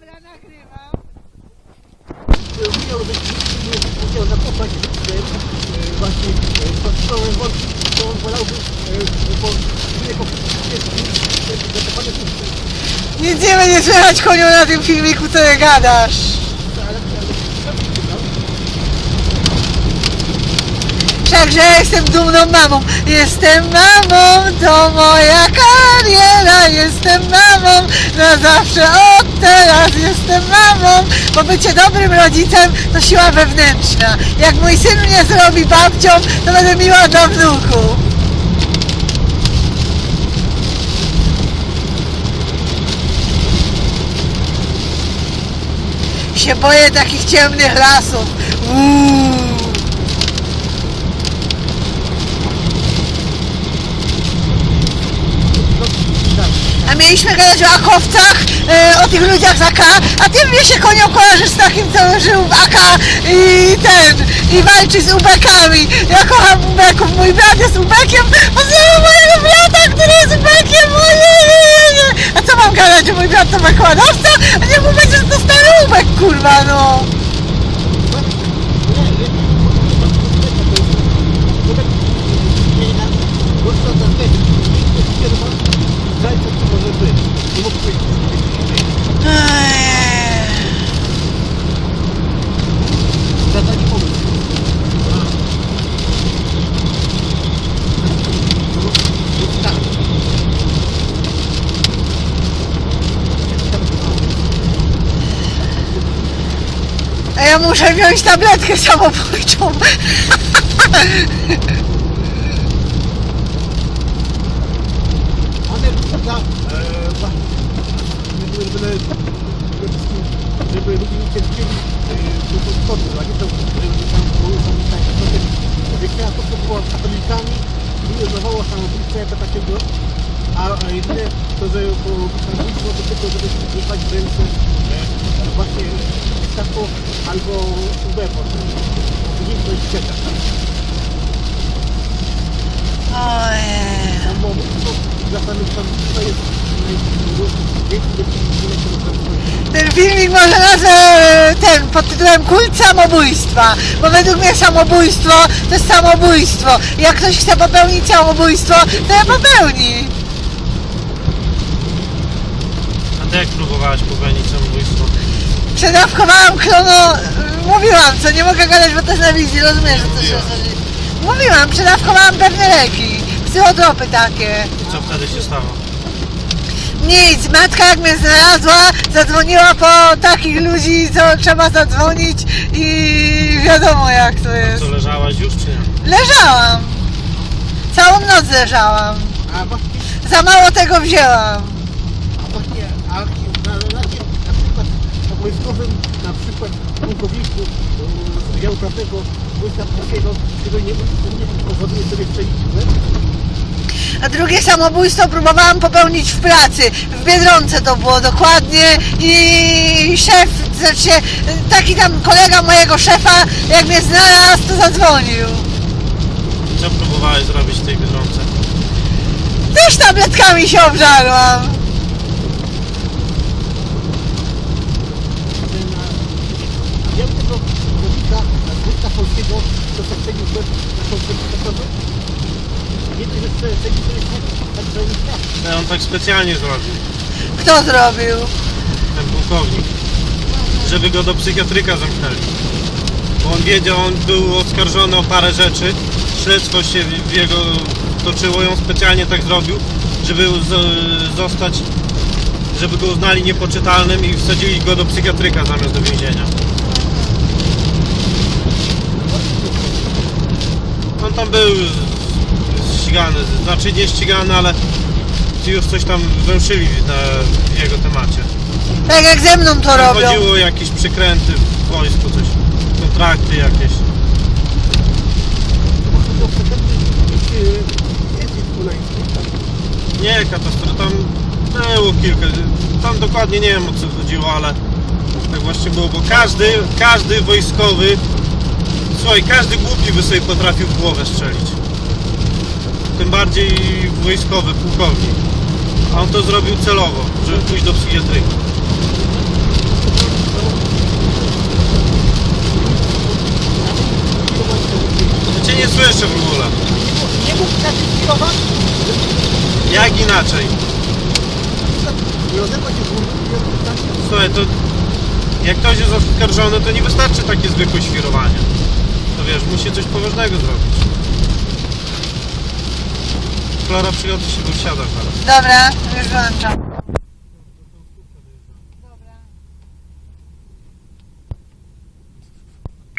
Dobra, nagrywam. Musiał być, musiał zakopać e, właśnie to on wolałby e, nie będzie słychać koniu na tym filmiku, co ty gadasz. Wszakże jestem dumną mamą, jestem mamą, to moja kariera, jestem mamą, na zawsze od teraz jestem mamą, bo bycie dobrym rodzicem to siła wewnętrzna. Jak mój syn mnie zrobi babcią, to będę miła dla wnuków. się boję takich ciemnych lasów. Uuu. A mieliśmy gadać o akowcach, e, o tych ludziach z AK, a ty mnie się konią kojarzysz z takim, co żył w AK i ten, i walczy z ubekami. Ja kocham ubeków, mój brat jest ubekiem, pozdrawiam mojego brata, który jest ubekiem, ojej. A co mam gadać, że mój brat to wykładowca, a nie mu będzie to stary ubek, kurwa, no. Zadać pomysł. A ja muszę wziąć tabletkę samobójczą. E, żeby ludzie nie cierpieli do podchodu, a nie to, żeby tam było tak, Wykra to, co było katolikami i uznawało samobójstwo jako takiego, a, a jedyne to, że było samobójstwo do tego, żeby wypać w ręce e, właśnie taką albo UBEPO, nie to jest świata. Ojej. Samobójstwo zastanów tam, co jest największy Ten filmik może nazwę e, ten pod tytułem Kult samobójstwa, bo według mnie samobójstwo to jest samobójstwo. Jak ktoś chce popełnić samobójstwo, to je popełni. A ty jak próbowałaś popełnić samobójstwo? Przedawkowałam krono... Mówiłam, co nie mogę gadać, bo to jest na wizji, rozumiesz, że to się. Mówiłam, przedawkowałam pewne leki, psychotropy takie. I co wtedy się stało? Nic, matka jak mnie znalazła, zadzwoniła po takich ludzi, co trzeba zadzwonić i wiadomo jak to jest. Co, leżałaś już czy nie? Leżałam. Całą noc leżałam. A właśnie, Za mało tego wzięłam. a właśnie, a na relacie na przykład na wojskowym, na przykład pułkowniku e, działu prawnego wojska polskiego, który nie, nie pozwolił sobie łeb, A drugie samobójstwo próbowałam popełnić w pracy. W Biedronce to było dokładnie i szef, znaczy taki tam kolega mojego szefa, jak mnie znalazł, to zadzwonił. I co próbowałeś zrobić w tej Biedronce? Też tabletkami się obżarłam. tego pułkownika, wojska polskiego, to tak strzelił w łeb na konferencji prasowej. Nie dość, że strzelił to jest tak, że No, on tak specjalnie zrobił, Kto zrobił? ten pułkownik. Żeby go do psychiatryka zamknęli. Bo on wiedział, on był oskarżony o parę rzeczy. Śledztwo się w w jego toczyło i on specjalnie tak zrobił, żeby z, zostać, żeby go uznali niepoczytalnym i wsadzili go do psychiatryka zamiast do więzienia. On tam był z- ścigany, znaczy nie ścigany, ale już coś tam węszyli na jego temacie. Tak jak ze mną to robią. Chodziło o jakieś przykręty w wojsku, coś, kontrakty jakieś. Nie, katastrofa, tam było kilka, tam dokładnie nie wiem o co chodziło, ale tak właśnie było, bo każdy, każdy wojskowy, słuchaj, każdy głupi by sobie potrafił w głowę strzelić tym bardziej wojskowy, pułkownik. A on to zrobił celowo, żeby pójść do psychiatryki. Ja Cię nie słyszę w ogóle. Nie mógł tak kierować? Jak inaczej? Słuchaj, to jak ktoś jest oskarżony, to nie wystarczy takie zwykłe świrowanie. To wiesz, musi coś poważnego zrobić. Flora, przygotuj się, bo wsiada zaraz. Dobra, już wyłączam.